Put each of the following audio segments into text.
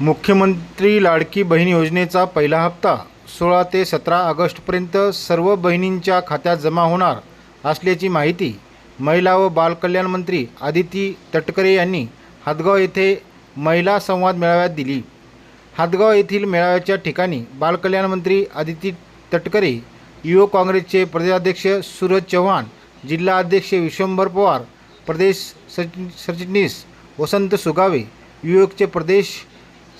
मुख्यमंत्री लाडकी बहीण योजनेचा पहिला हप्ता सोळा ते सतरा ऑगस्टपर्यंत सर्व बहिणींच्या खात्यात जमा होणार असल्याची माहिती महिला व बालकल्याण मंत्री आदिती तटकरे यांनी हातगाव येथे महिला संवाद मेळाव्यात दिली. हातगाव येथील मेळाव्याच्या ठिकाणी बालकल्याण मंत्री आदिती तटकरे युवक काँग्रेसचे प्रदेशाध्यक्ष सूरज चव्हाण जिल्हा अध्यक्ष विश्वंभर पवार प्रदेश सरचिटणीस वसंत सुगावे युवकचे प्रदेश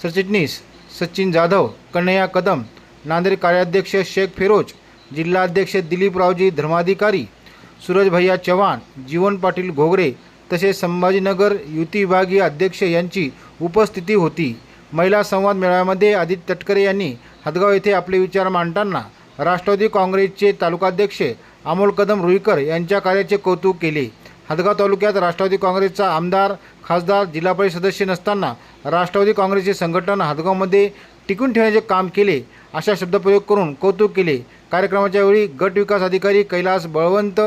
सरचिटणीस सचिन जाधव कन्हैया कदम नांदेड कार्याध्यक्ष शेख फिरोज जिल्हाध्यक्ष दिलीपरावजी धर्माधिकारी सूरज भैया चव्हाण जीवन पाटील घोगरे तसेच संभाजीनगर युती विभागीय अध्यक्ष यांची उपस्थिती होती. महिला संवाद मेळाव्यामध्ये आदित्य तटकरे यांनी हदगाव येथे आपले विचार मांडताना राष्ट्रवादी काँग्रेसचे तालुकाध्यक्ष अमोल कदम रुईकर यांच्या कार्याचे कौतुक केले. हदगाव तालुक्यात राष्ट्रवादी काँग्रेसचा आमदार खासदार जिल्हा परिषद सदस्य नसताना राष्ट्रवादी काँग्रेसचे संघटन हदगावमध्ये टिकून ठेवण्याचे काम केले अशा शब्दप्रयोग करून कौतुक केले. कार्यक्रमाच्या वेळी गट विकास अधिकारी कैलास बळवंत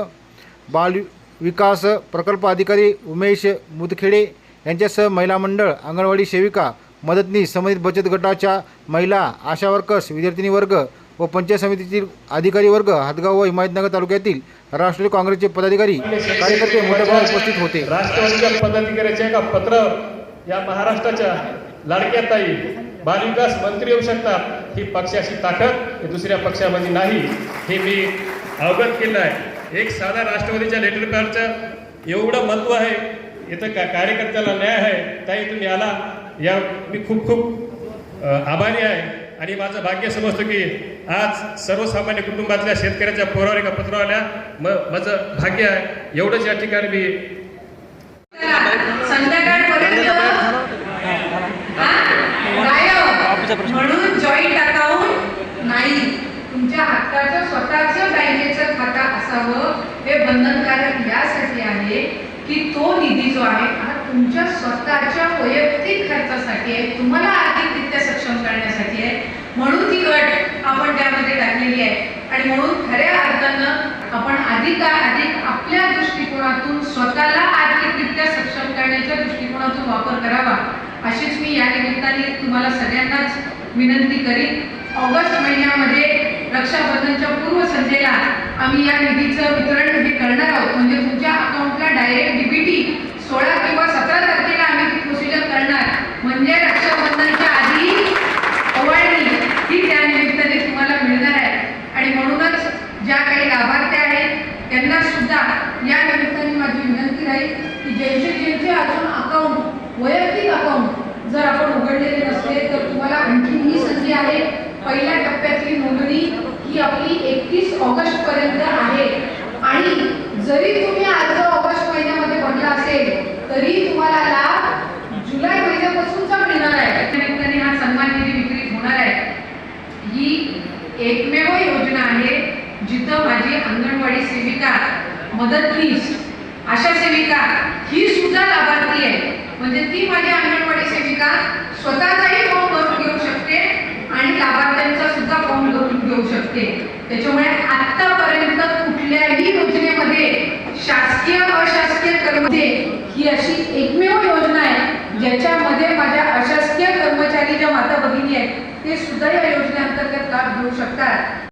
बाल विकास प्रकल्प अधिकारी उमेश मुदखेडे यांच्यासह महिला मंडळ अंगणवाडी सेविका मदतनीस संबंधित बचत गटाच्या महिला आशा वर्कर्स विद्यार्थिनी वर्ग व पंचायत समितीतील अधिकारी वर्ग हातगाव व हिमायतनगर तालुक्यातील राष्ट्रवादी काँग्रेसचे पदाधिकारी कार्यकर्ते मोठ्या प्रमाणात उपस्थित होते. राष्ट्रवादीच्या पदाधिकाऱ्याचे का पत्र या महाराष्ट्राच्या लाडक्या ताई बालविकास मंत्री येऊ शकतात. ही पक्षाची ताकद हे दुसऱ्या पक्षामध्ये नाही. हे मी अवगत केलं आहे. एक साधा राष्ट्रवादीच्या लेटर पॅडचं एवढं महत्त्व आहे. इथं का कार्यकर्त्याला न्याय आहे. ताई तुम्ही आला. या मी खूप खूप आभारी आहे. आणि माझं भाग्य समजतो की आज सर्वसामान्य कुटुंबातल्या शेतकऱ्याच्या पोरावर एका पत्रावर म माझं भाग्य आहे एवढंच या ठिकाणी मी संध्याकाळपर्यंत हा? म्हणून जॉईंट अकाउंट नाही तुमच्या हक्काचं स्वतःचं बँकेचं खाता असावं हे बंधनकारक यासाठी आहे की तो निधी जो आहे हा तुमच्या स्वतःच्या वैयक्तिक खर्चासाठी आहे तुम्हाला आर्थिकरित्या सक्षम करण्यासाठी आहे म्हणून ती अट आपण त्यामध्ये टाकलेली आहे आणि म्हणून खऱ्या अर्थानं आपण अधिकाधिक आपल्या दृष्टिकोनातून स्वतःला आर्थिकरित्या सक्षम करण्याच्या दृष्टिकोनातून वापर करावा अशीच मी या निमित्ताने तुम्हाला सगळ्यांनाच विनंती करीन. ऑगस्ट महिन्यामध्ये रक्षाबंधनच्या पूर्वसंध्येला आम्ही या निधीचं वितरण हे करणार आहोत. म्हणजे तुमच्या अकाउंटला डायरेक्ट डीबीटी सोळा किंवा सतरा तारखेला आम्ही ती प्रोसिजर करणार म्हणजे रक्षाबंधनच्या आधी ओवाळणी ही त्या निमित्ताने तुम्हाला मिळणार आहे आणि म्हणूनच ज्या काही लाभार्थी आहेत त्यांना सुद्धा या निमित्ताने माझी विनंती राहील की ज्यांचे ज्यांचे अजून अकाउंट वैयक्तिक अकाउंट जर आपण उघडलेले नसले तर तुम्हाला आणखी ही संधी आहे. पहिल्या टप्प्यातली नोंदणी ही आपली एकतीस ऑगस्ट पर्यंत आहे. आणि जरी तुम्ही अर्ज ऑगस्ट महिन्यामध्ये भरला असेल तरी तुम्हाला लाभ जुलै महिन्यापासूनचा मिळणार आहे. त्या निमित्ताने हा सन्मान निधी विक्रीत होणार आहे. ही एकमेव योजना आहे. जिथं माझी अंगणवाडी सेविका मदतनीस आशा सेविका ही सुद्धा लाभार्थी आहे. म्हणजे ती माझी अंगणवाडी सेविका स्वतःचाही फॉर्म भरून घेऊ शकते आणि लाभार्थ्यांचा सुद्धा फॉर्म भरून घेऊ शकते. त्याच्यामुळे आतापर्यंत कुठल्याही योजनेमध्ये शासकीय अशासकीय कर्मचारी ही अशी एकमेव योजना आहे ज्याच्यामध्ये माझ्या अशासकीय कर्मचारी ज्या माता भगिनी आहेत ते सुद्धा या योजनेअंतर्गत लाभ घेऊ शकतात.